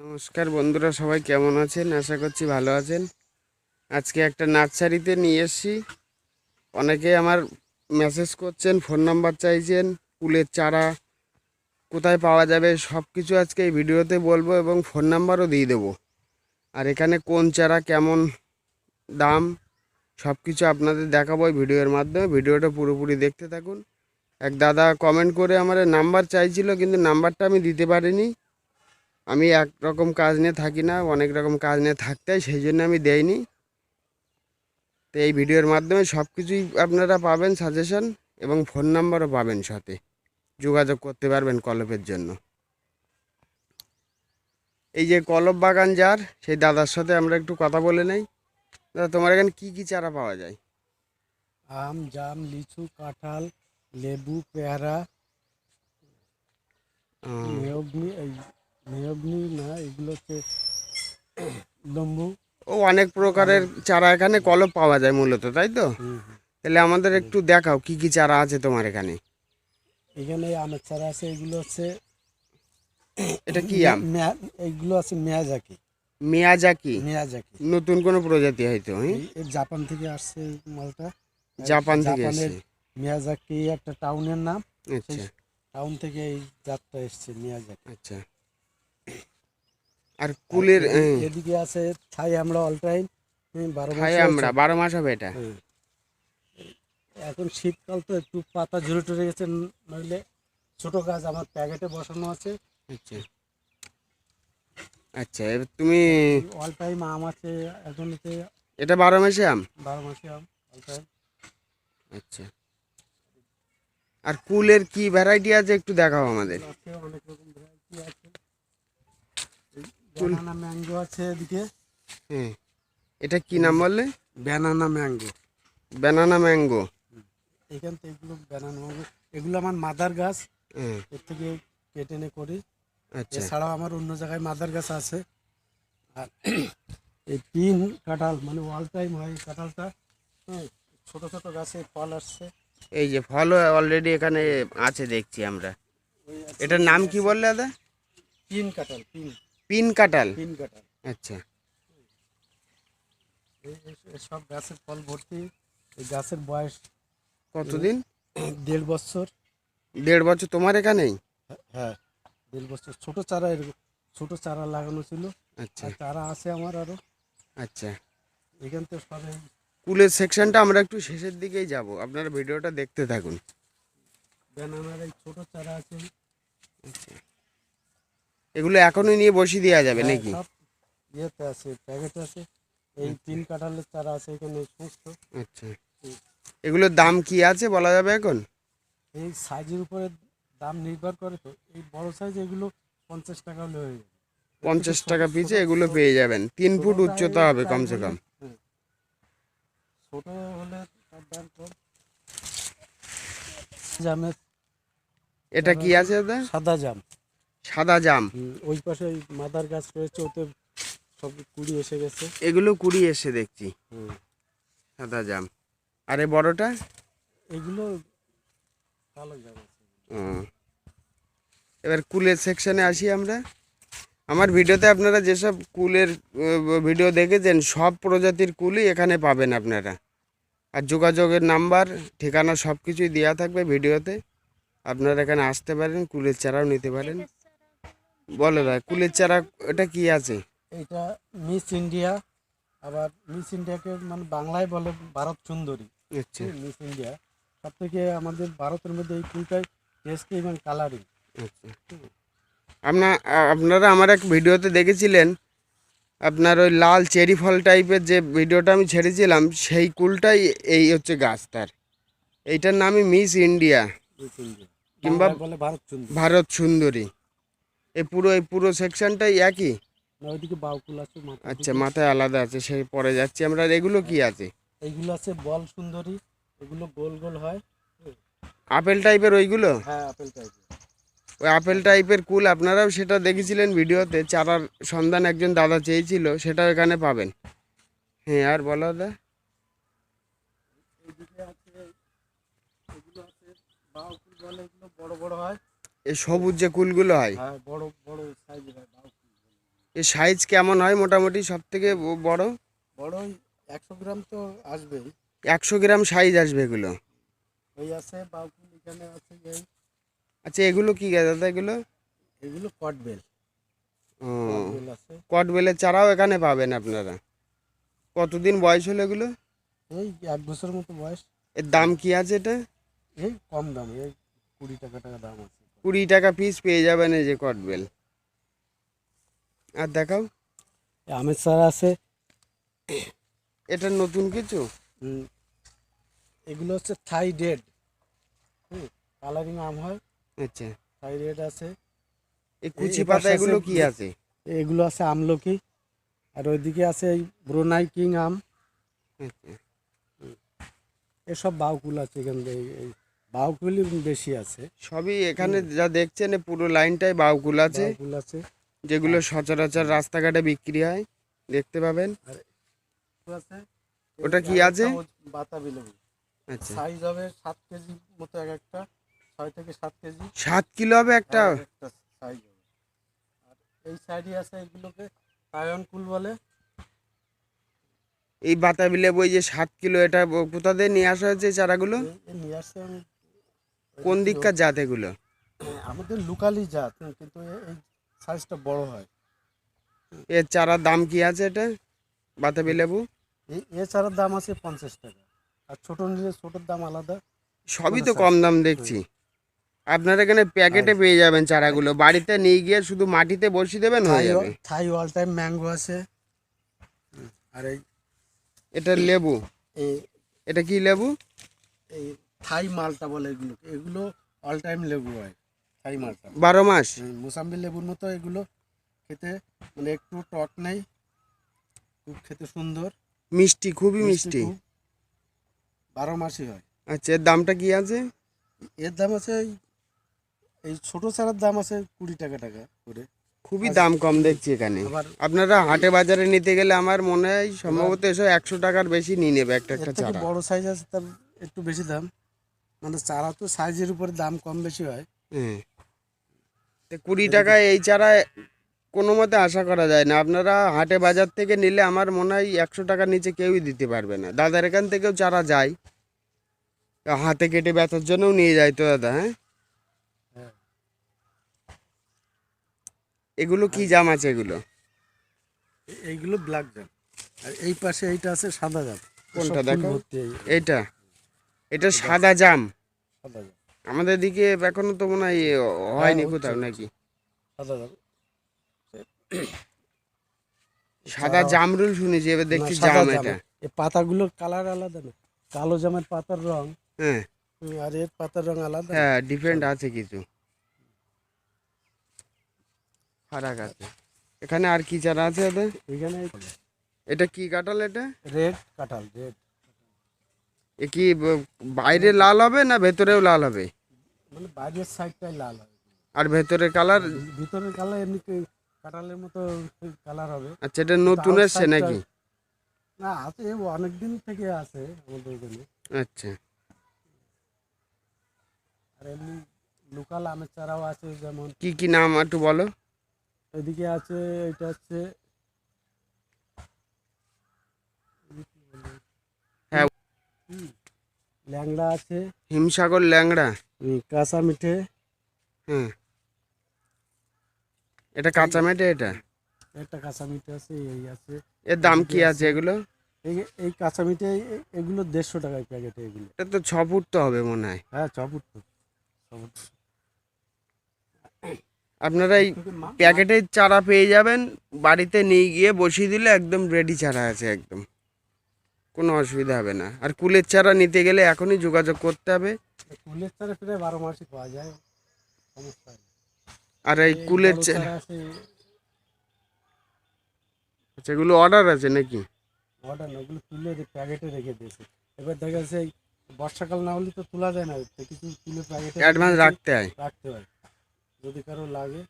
নমস্কার বন্ধুরা, সবাই কেমন আছেন? আশা করছি ভালো আছেন। আজকে একটা নার্সারিতে নিয়ে এসেছি। অনেকে আমার মেসেজ করছেন ফোন নাম্বার চাইছেন, ফুলের চারা কোথায় পাওয়া যাবে সব কিছু আজকে এই ভিডিওতে বলব এবং ফোন নাম্বারও দিয়ে দেবো। আর এখানে কোন চারা কেমন দাম সব কিছু আপনাদের দেখাবো ভিডিওর মাধ্যমে। ভিডিওটা পুরোপুরি দেখতে থাকুন। এক দাদা কমেন্ট করে আমার নাম্বার চাইছিল, কিন্তু নাম্বারটা আমি দিতে পারিনি। আমি এক রকম কাজ নিয়ে থাকি না অনেক রকম কাজ নিয়ে থাকতে হয় সেই জন্য আমি দেইনি। তো এই ভিডিওর মাধ্যমে সব কিছুই আপনারা পাবেন সাজেশন এবং ফোন নাম্বারও পাবেন সাথে। যোগাযোগ করতে পারবেন কলপের জন্য। এই যে কলপ বাগান যার সেই দাদার সাথে আমরা একটু কথা বলে নেই। দাদা তোমার এখানে কি কি চারা পাওয়া যায়? আম জাম লিচু কাঁঠাল লেবু পেয়ারা মেয়বনি না এগুলো হচ্ছে লম্বু। ও অনেক প্রকারের চারা এখানে কলপ পাওয়া যায় মূলত তাই তো। তাহলে আমাদের একটু দেখাও কি কি চারা আছে তোমার এখানে? এখানে আমের চারা আছে এগুলো হচ্ছে এটা কি আম? এইগুলো আছে মেয়াজাকি। মিয়াজাকি? মেয়াজাকি। নতুন কোনো প্রজাতি হয়তো হ্যাঁ? জাপান থেকে আসছে মালটা। জাপান থেকে এসেছে। মিয়াজাকি একটা টাউনের নাম। আচ্ছা। টাউন থেকে এই জাতটা এসছে মিয়াজাকি। আচ্ছা। আর কুলের এদিকে আছে ছাই আমরা অল টাইম বারো মাসে আমরা বারো মাস হবে এটা? হ্যাঁ। এখন শীতকাল তো একটু পাতা ঝরে টরে গেছে নইলে ছোট গাছ আমার প্যাকেটে বসানো আছে। আচ্ছা। আচ্ছা এবার তুমি অল টাইম আম আছে এখন এতে এটা বারো মাসে আম? বারো মাসে আম অল টাইম আচ্ছা। আর কুলের কি ভ্যারাইটি আছে একটু দেখাও আমাদের। অনেক রকম ভ্যারাইটি আছে। ব্যানানা ম্যাঙ্গো আছে এদিকে। হ্যাঁ এটা কি নাম বললে? ব্যানানা ম্যাঙ্গো ব্যানানা ম্যাঙ্গো এখান থেকে এগুলো ব্যানানা ম্যাঙ্গো এগুলো আমার মাদার গাছ। হ্যাঁ এর থেকে কেটে এনে করি। আচ্ছা। এছাড়াও আমার অন্য জায়গায় মাদার গাছ আছে। আর এই পিন কাঁঠাল মানে অল টাইম হয় কাঁঠালটা হ্যাঁ ছোট ছোট গাছে ফল আসছে। এই যে ফল অলরেডি এখানে আছে দেখছি আমরা। এটার নাম কি বললে দাদা? পিন কাঁঠাল পিন পিন কাটাল? পিন কাটাল। আচ্ছা। সব গাছের ফল ভর্তি এই গাছের বয়স কতদিন? দেড় বছর। দেড় বছর তোমার এখানেই? হ্যাঁ দেড় বছর। ছোট চারা এরকম ছোট চারা লাগানো ছিল। আচ্ছা। চারা আছে আমার আরও। আচ্ছা। এখান থেকে সব এই কুলের সেকশনটা আমরা একটু শেষের দিকেই যাব। আপনারা ভিডিওটা দেখতে থাকুন। ব্যানানার এই ছোট চারা আছে। এগুলো এখনই নিয়ে বসিয়ে দেওয়া যাবে হ্যাঁ, নাকি? ইয়েতে আছে প্যাকেটে আছে। এই তিন কাঁঠালের চারা আছে এখানে সমস্ত। আচ্ছা। এগুলোর দাম কি আছে বলা যাবে এখন? এই সাইজের উপরে দাম নির্ভর করে তো। এই বড় সাইজ এগুলো পঞ্চাশ টাকা হলে হয়ে যাবে। পঞ্চাশ টাকা পিছে এগুলো পেয়ে যাবেন। তিন ফুট উচ্চতা হবে কমসে কম। হ্যাঁ। ছোট হলে জামের এটা কি আছে দাদা সাদা জাম। সাদা জাম। ওই পাশে ওই মাদার গাছ রয়েছে ওতে সব কুড়ি এসে গেছে। এগুলো কুড়ি এসে দেখছি। সাদা জাম। আর বড়টা? এগুলো কালো জাম এবার কুলের সেকশনে আসি আমরা। আমার ভিডিওতে আপনারা যেসব কুলের ভিডিও দেখেছেন সব প্রজাতির কুলই এখানে পাবেন আপনারা। আর যোগাযোগের নাম্বার ঠিকানা সব কিছুই দেওয়া থাকবে ভিডিওতে। আপনারা এখানে আসতে পারেন কুলের চারাও নিতে পারেন। বলো দা কুলের চারা এটা কি আছে? এটা মিস ইন্ডিয়া আবার মিস ইন্ডিয়াকে মানে বাংলায় বলে ভারত সুন্দরী। আচ্ছা। মিস ইন্ডিয়া সব থেকে আমাদের ভারতের মধ্যে এই কুলটাই টেস্ট এবং কালারিং আপনার আপনারা আমার এক ভিডিওতে দেখেছিলেন আপনার ওই লাল চেরি ফল টাইপের যে ভিডিওটা আমি ছেড়েছিলাম সেই কুলটাই এই হচ্ছে গাছ তার। এইটার নামই মিস ইন্ডিয়া। কিংবা- ভারত সুন্দরী। এই পুরো এই পুরো সেকশনটাই একই? ওইদিকে বাউকুল আছে আচ্ছা মাথায় আলাদা আছে সেই পরে যাচ্ছি আমরা। এগুলো কি আছে? এইগুলো আছে বল সুন্দরী এগুলো গোল গোল হয়। আপেল টাইপের ওইগুলো? হ্যাঁ আপেল টাইপের ওই আপেল টাইপের কুল আপনারাও সেটা দেখেছিলেন ভিডিওতে চারার সন্ধান একজন দাদা চেয়েছিল সেটাও এখানে পাবেন। হ্যাঁ আর বলো দা এইদিকে আছে এগুলো আছে বাউকুল বলে এগুলো বড় বড় হয়। এই সবুজ যে কুলগুলো হয়। হ্যাঁ বড় বড় সাইজের হয় সাইজ কেমন হয় মোটামুটি সব থেকে বড়? বড় একশো গ্রাম তো আসবেই। একশো গ্রাম সাইজ আসবে এগুলো? এই আছে বাউকুল এখানে আছে এই। আচ্ছা এগুলো কি গাছ দাদা এগুলো? এগুলো কটবেল ও আছে। কটবেলের চারাও এখানে পাবেন আপনারা। কতদিন বয়স হলো এগুলো? এই এক বছর মতো বয়স। এর দাম কি আছে এটা? এই কম দাম এই কুড়ি টাকা টাকা দাম আছে। কুড়ি টাকা পিস পেয়ে যাবেন এই যে কটবেল আর দেখাও। আমের চারা আছে। এটা নতুন কিছু? এগুলো হচ্ছে থাই ডেড হুম কালারিং আম হয়। আচ্ছা। থাই ডেড আছে। এই কুচি পাতা এগুলো কি আছে? এগুলো আছে আমলকি। আর ওইদিকে আছে এই ব্রোনাই কিং আম। আচ্ছা। এসব বাউকুল আছে এখান থেকে এই বেশি আছে। সবই এখানে যা দেখছেন পুরো লাইনটাই বাউকুল আছে। বাউকুল আছে। যেগুলো সচরাচর রাস্তাঘাটে বিক্রি হয় দেখতে পাবেন। ওটা কি আছে? বাতাবি লেবু আচ্ছা। সাইজ হবে সাত কেজি মতো এক একটা ছয় থেকে সাত কেজি। সাত কিলো হবে একটা? সাইজ হবে। আর এই সাইডে আছে এগুলোকে আয়ন কুল বলে। এই বাতাবি লেবু এই যে সাত কিলো এটা কোথা দিয়ে নিয়ে আসা হয়েছে চারাগুলো? নিয়ে আসছে কোন দিককার জাত এগুলো? আমাদের লোকালি জাত কিন্তু এই সাইজটা বড় হয়। এর চারার দাম কি আছে এটা? বাতাবি লেবু? এই এছাড়ার দাম আছে পঞ্চাশ টাকা। আর ছোট নিলে ছোটোর দাম আলাদা। সবই তো কম দাম দেখছি। আপনার এখানে প্যাকেটে পেয়ে যাবেন চারাগুলো। বাড়িতে নিয়ে গিয়ে শুধু মাটিতে বসিয়ে দেবেন হয়ে যাবে। থাই অল টাইম ম্যাঙ্গো আছে। আর এই এটা লেবু। এই এটা কি লেবু? এই থাই মালটা বলে এগুলোকে। এগুলো অল টাইম লেবু হয় থাই মালটা। বারো মাস? মোসাম্বি লেবুর মতো এগুলো খেতে মানে একটু টক নেই খুব খেতে সুন্দর। মিষ্টি খুবই মিষ্টি বারো মাসই হয়। আচ্ছা এর দামটা কি আছে? এর দাম আছে এই- ছোট চারার দাম আছে কুড়ি টাকা টাকা করে। খুবই দাম কম দেখছি এখানে। আপনারা হাটে বাজারে নিতে গেলে আমার মনে হয় সম্ভবত এসব একশো টাকার বেশি নিয়ে নেবে একটা একটা চারা। বড় সাইজ আছে তার একটু বেশি দাম। মানে চারা তো সাইজের উপরে দাম কম বেশি হয়। হ্যাঁ তো কুড়ি টাকায় এই চারা কোনো মতে আশা করা যায় না। আপনারা হাটে বাজার থেকে নিলে আমার মনে হয় একশো টাকার নিচে কেউই দিতে পারবে না। দাদার এখান থেকেও চারা যায়। তো হাতে কেটে ব্যথার জন্যও নিয়ে যায় তো দাদা হ্যাঁ? হ্যাঁ। এগুলো কি জাম আছে এগুলো? এইগুলো ব্ল্যাক জাম। আর এই পাশে এইটা আছে সাদা জাম। কোনটা দেখো? এইটা। এটা সাদা জাম। আমাদের দিকে এখনও তো মনে হয় হয়নি কোথাও নাকি? সাদা জাম। সাদা জামরুল শুনেছি এবার দেখছি জাম। এটা। এই পাতাগুলোর কালার আলাদা না কালো জামের পাতার রং হ্যাঁ। আর এর পাতার রং আলাদা। হ্যাঁ ডিফারেন্ট আছে কিছু। ফারাক আছে। এখানে আর কি চারা আছে এখানে এটা কি কাঁঠাল এটা? রেড কাঁঠাল রেড। এ কি বাইরে লাল হবে না ভেতরেও লাল হবে? মানে বাইরের সাইডটাই লাল হয় আর ভেতরের কালার ভিতরের কালার এমনি কি কাঁঠালের মতো কালার হবে। আচ্ছা এটা নতুন এসছে নাকি? না আছে অনেক দিন থেকে আছে আমাদের এখানে। আচ্ছা। আর এমনি লোকাল আমের চারাও আছে যেমন কি কি নাম একটু বলো? এদিকে আছে এটা হচ্ছে হ্যাঁ। হুম, ল্যাংড়া আছে। হিমসাগর ল্যাংড়া? কাঁচা মিঠে। হ্যাঁ এটা কাঁচা মিঠে এটা? একটা কাঁচা মিঠে আছে এই আছে। এর দাম কি আছে এগুলো? এই এই কাঁচা মিঠে এগুলো দেড়শো টাকায় প্যাকেটে এগুলো। এটা তো ছ ফুট তো হবে মনে হয়। হ্যাঁ চপুট তো। আপনারা এই প্যাকেটের চারা পেয়ে যাবেন বাড়িতে নিয়ে গিয়ে বসিয়ে দিলে একদম রেডি চারা আছে একদম। কোনো অসুবিধা হবে না। আর কুলের চারা নিতে গেলে এখনই যোগাযোগ করতে হবে। কুলের চারা প্রায় বারো মাসই পাওয়া যায় সমস্যা আর এই কুলের চারা আছে সেগুলো অর্ডার আছে নাকি? অর্ডার না ওগুলো তুলে প্যাকেটে রেখে দিয়েছে। এবার দেখা যাচ্ছে বর্ষাকাল না হলে তো তোলা যায় না কিছু তুলে প্যাকেটে অ্যাডভান্স রাখতে হয়। রাখতে হয়। যদি কারও লাগে।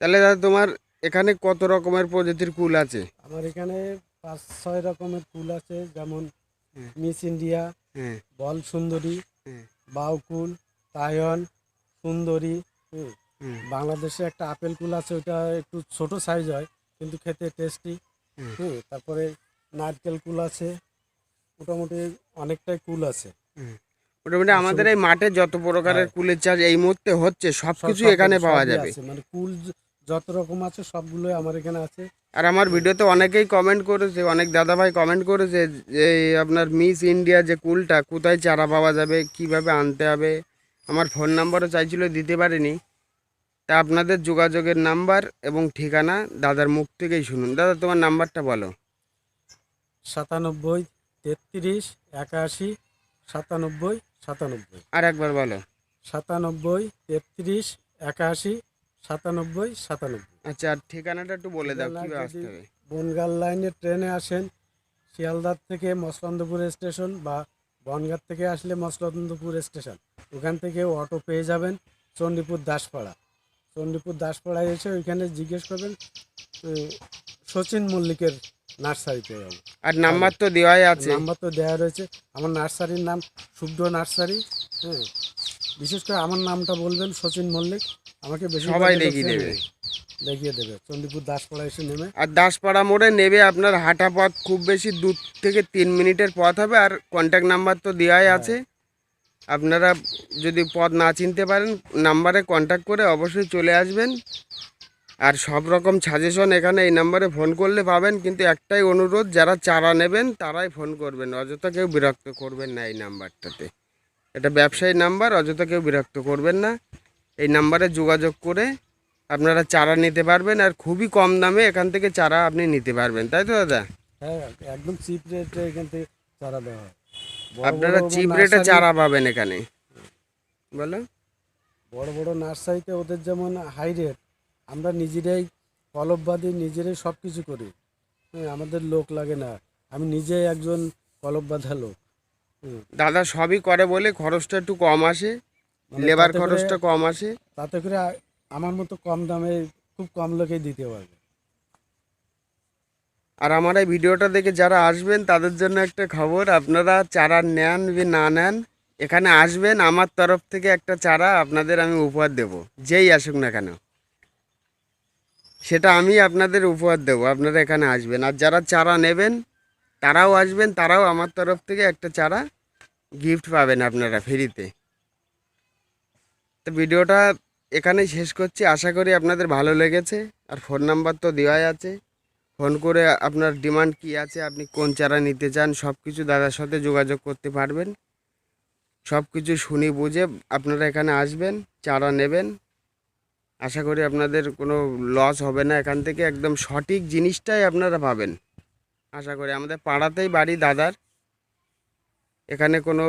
তাহলে দাদা তোমার এখানে কত রকমের প্রজাতির কুল আছে? আমার এখানে পাঁচ ছয় রকমের ফুল আছে যেমন মিস ইন্ডিয়া হ্যাঁ বল সুন্দরী হ্যাঁ। বাউকুল তায়ন সুন্দরী। বাংলাদেশে একটা আপেল কুল আছে ওটা একটু ছোট সাইজ হয় কিন্তু খেতে টেস্টি হুম। তারপরে নারকেল কুল আছে মোটামুটি অনেকটাই কুল আছে মোটামুটি আমাদের এই মাঠে যত প্রকারের হ্যাঁ। কুলের চাষ এই মুহূর্তে হচ্ছে সব সব- এখানে পাওয়া যাবে মানে কুল যত রকম আছে সবগুলোই আমার এখানে আছে। আর আমার ভিডিওতে অনেকেই কমেন্ট করেছে অনেক দাদাভাই কমেন্ট করেছে যে আপনার মিস ইন্ডিয়া যে কুলটা কোথায় চারা পাওয়া যাবে কীভাবে আনতে হবে? আমার ফোন নাম্বারও চাইছিল দিতে পারিনি। তা আপনাদের যোগাযোগের নাম্বার এবং ঠিকানা দাদার মুখ থেকেই শুনুন। দাদা তোমার নাম্বারটা বলো। সাতানব্বই তেত্রিশ একাশি সাতানব্বই সাতানব্বই। আর একবার বলো। সাতানব্বই তেত্রিশ একাশি সাতানব্বই সাতানব্বই। আচ্ছা আর ঠিকানাটা একটু বলে দাও ঠিকানা কীভাবে আসতে হবে? বনগাল লাইনে ট্রেনে আসেন শিয়ালদার থেকে মসলন্দপুর স্টেশন বা বনগাঁ থেকে আসলে মসলন্দপুর স্টেশন ওখান থেকে অটো পেয়ে যাবেন চণ্ডীপুর দাসপাড়া। চণ্ডীপুর দাসপাড়ায় এসে ওইখানে জিজ্ঞেস করবেন সচিন মল্লিকের নার্সারিতে যাব। আর নাম্বার তো দেওয়াই আছে। নাম্বার তো দেওয়া রয়েছে। আমার নার্সারির নাম শুভ্র নার্সারি হ্যাঁ। বিশেষ করে আমার নামটা বলবেন সচিন মল্লিক। আমাকে সবাই দেখিয়ে দেবে। দেখিয়ে দেবে। চণ্ডীপুর দাসপাড়া এসে নেমে। আর দাসপাড়া মোড়ে নেবে আপনার হাঁটা পথ খুব বেশি দু থেকে তিন মিনিটের পথ হবে আর কন্ট্যাক্ট নাম্বার তো দেওয়াই আছে। আপনারা যদি পথ না চিনতে পারেন নাম্বারে কন্ট্যাক্ট করে অবশ্যই চলে আসবেন। আর সব রকম সাজেশন এখানে এই নাম্বারে ফোন করলে পাবেন কিন্তু একটাই অনুরোধ যারা চারা নেবেন তারাই ফোন করবেন। অযথা কেউ বিরক্ত করবেন না এই নাম্বারটাতে এটা ব্যবসায়ী নাম্বার অযথা কেউ বিরক্ত করবেন না। এই নাম্বারে যোগাযোগ করে আপনারা চারা নিতে পারবেন আর খুবই কম দামে এখান থেকে চারা আপনি নিতে পারবেন তাই তো দাদা? হ্যাঁ একদম চিপ রেটে এখান থেকে চারা দেওয়া আপনারা চিপ রেটে চারা পাবেন এখানে। বলো। বড় বড় নার্সারিতে ওদের যেমন হাই রেট আমরা নিজেরাই কলব বাঁধি নিজেরাই সব কিছু করি। হ্যাঁ আমাদের লোক লাগে না। আমি নিজেই একজন কলব বাঁধা লোক। দাদা সবই করে বলে খরচটা একটু কম আসে। লেবার খরচটা কম আসে। তাতে করে আমার মতো কম দামে খুব কম লোকে দিতে পারবে। আর আমার এই ভিডিওটা দেখে যারা আসবেন তাদের জন্য একটা খবর আপনারা চারা নেন না নেন এখানে আসবেন আমার তরফ থেকে একটা চারা আপনাদের আমি উপহার দেব। যেই আসুক না কেন। সেটা আমি আপনাদের উপহার দেবো আপনারা এখানে আসবেন। আর যারা চারা নেবেন তারাও আসবেন তারাও আমার তরফ থেকে একটা চারা গিফট পাবেন আপনারা ফ্রিতে। তো ভিডিওটা এখানেই শেষ করছি। আশা করি আপনাদের ভালো লেগেছে। আর ফোন নাম্বার তো দেওয়াই আছে। ফোন করে আপনার ডিমান্ড কি আছে, আপনি কোন চারা নিতে চান সব কিছু দাদার সাথে যোগাযোগ করতে পারবেন। সব কিছু শুনি বুঝে আপনারা এখানে আসবেন, চারা নেবেন। আশা করি আপনাদের কোনো লস হবে না। এখান থেকে একদম সঠিক জিনিসটাই আপনারা পাবেন। আশা করি আমাদের পাড়াতেই বাড়ি দাদার। এখানে কোনো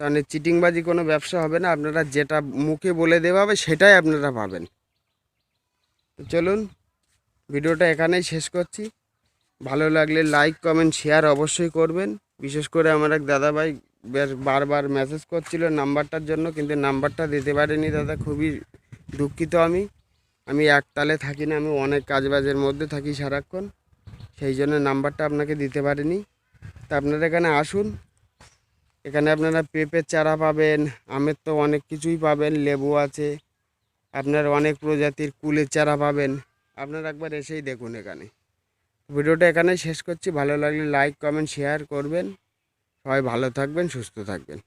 মানে চিটিংবাজি কোনো ব্যবসা হবে না, আপনারা যেটা মুখে বলে দেওয়া হবে সেটাই আপনারা পাবেন। তো চলুন, ভিডিওটা এখানেই শেষ করছি। ভালো লাগলে লাইক কমেন্ট শেয়ার অবশ্যই করবেন। বিশেষ করে আমার এক দাদাভাই বেশ বারবার মেসেজ করছিল নাম্বারটার জন্য, কিন্তু নাম্বারটা দিতে পারিনি দাদা, খুবই দুঃখিত আমি। আমি একতালে থাকি না, আমি অনেক কাজবাজের মধ্যে থাকি সারাক্ষণ, সেই জন্য নাম্বারটা আপনাকে দিতে পারিনি। তা আপনারা এখানে আসুন এখানে আপনারা পেঁপের চারা পাবেন, আমের তো অনেক কিছুই পাবেন, লেবু আছে। আপনার অনেক প্রজাতির কুলের চারা পাবেন। আপনারা একবার এসেই দেখুন এখানে। ভিডিওটা এখানে শেষ করছি। ভালো লাগলে লাইক কমেন্ট শেয়ার করবেন। সবাই ভালো থাকবেন, সুস্থ থাকবেন।